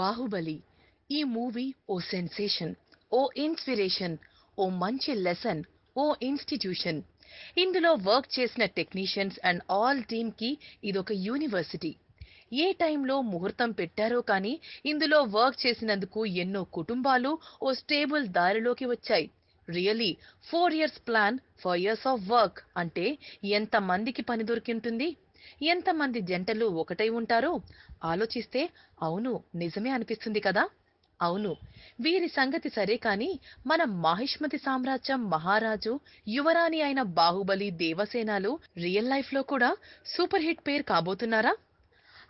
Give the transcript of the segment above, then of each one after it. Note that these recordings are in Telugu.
బాహుబలి ఈ మూవీ ఓ సెన్సేషన్ ఓ ఇన్స్పిరేషన్ ఓ మంచి లెసన్ ఓ ఇన్స్టిట్యూషన్. ఇందులో వర్క్ చేసిన టెక్నీషియన్స్ అండ్ ఆల్ టీమ్కి ఇదొక యూనివర్సిటీ. ఏ టైంలో ముహూర్తం పెట్టారో కానీ ఇందులో వర్క్ చేసినందుకు ఎన్నో కుటుంబాలు ఓ స్టేబుల్ దారిలోకి వచ్చాయి. Really four years plan for years of work అంటే ఎంత మందికి పని దొరికింటుంది? ఎంతమంది జంటలు ఒకటై ఉంటారో ఆలోచిస్తే అవును నిజమే అనిపిస్తుంది కదా? అవును. వీరి సంగతి సరే కాని మన మాహిష్మతి సామ్రాజ్యం మహారాజు యువరాణి అయిన బాహుబలి దేవసేనాలు రియల్ లైఫ్లో కూడా సూపర్ హిట్ పేరు కాబోతున్నారా?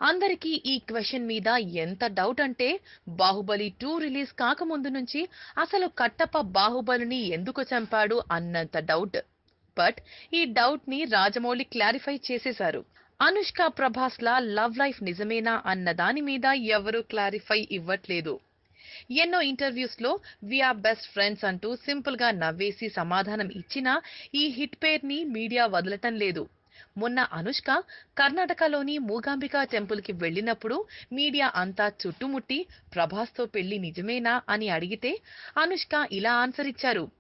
అందరికీ ఈ క్వశ్చన్ మీద ఎంత డౌట్ అంటే బాహుబలి టూ రిలీజ్ కాకముందు నుంచి అసలు కట్టప్ప బాహుబలిని ఎందుకు చంపాడు అన్నంత డౌట్. బట్ ఈ డౌట్ని రాజమౌళి క్లారిఫై చేసేశారు. అనుష్క ప్రభాస్ లా లవ్ లైఫ్ నిజమేనా అన్న దాని మీద ఎవరూ క్లారిఫై ఇవ్వట్లేదు. ఎన్నో ఇంటర్వ్యూస్లో వీఆర్ బెస్ట్ ఫ్రెండ్స్ అంటూ సింపుల్గా నవ్వేసి సమాధానం ఇచ్చినా ఈ హిట్ పేర్ని మీడియా వదలటం లేదు. మొన్న అనుష్క కర్ణాటకలోని మూగాంబిక టెంపుల్కి వెళ్ళినప్పుడు మీడియా అంతా చుట్టుముట్టి ప్రభాస్తో పెళ్ళి నిజమేనా? అని అడిగితే అనుష్క ఇలా ఆన్సర్ ఇచ్చారు.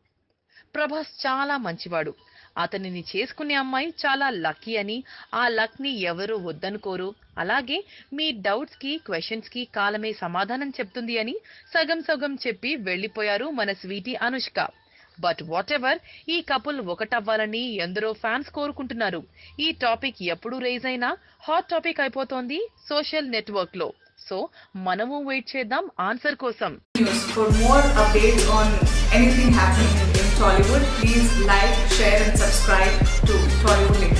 ప్రభాస్ చాలా మంచివాడు. అతనిని చేసుకునే అమ్మాయి చాలా లక్కీ అని ఆ లక్ని ఎవరు వద్దనుకోరు. అలాగే మీ డౌట్స్కి క్వశ్చన్స్కి కాలమే సమాధానం చెప్తుంది అని సగం సగం చెప్పి వెళ్ళిపోయారు మన Sweety Anushka. But whatever ఈ కపుల్ ఒకటవ్వాలని ఎందరో ఫ్యాన్స్ కోరుకుంటున్నారు. ఈ టాపిక్ ఎప్పుడు రేజ్ అయినా హాట్ టాపిక్ అయిపోతోంది సోషల్ నెట్వర్క్లో సో మనము వెయిట్ చేద్దాం ఆన్సర్ కోసం. Tollywood. Please like, share and subscribe to Tollywood Link.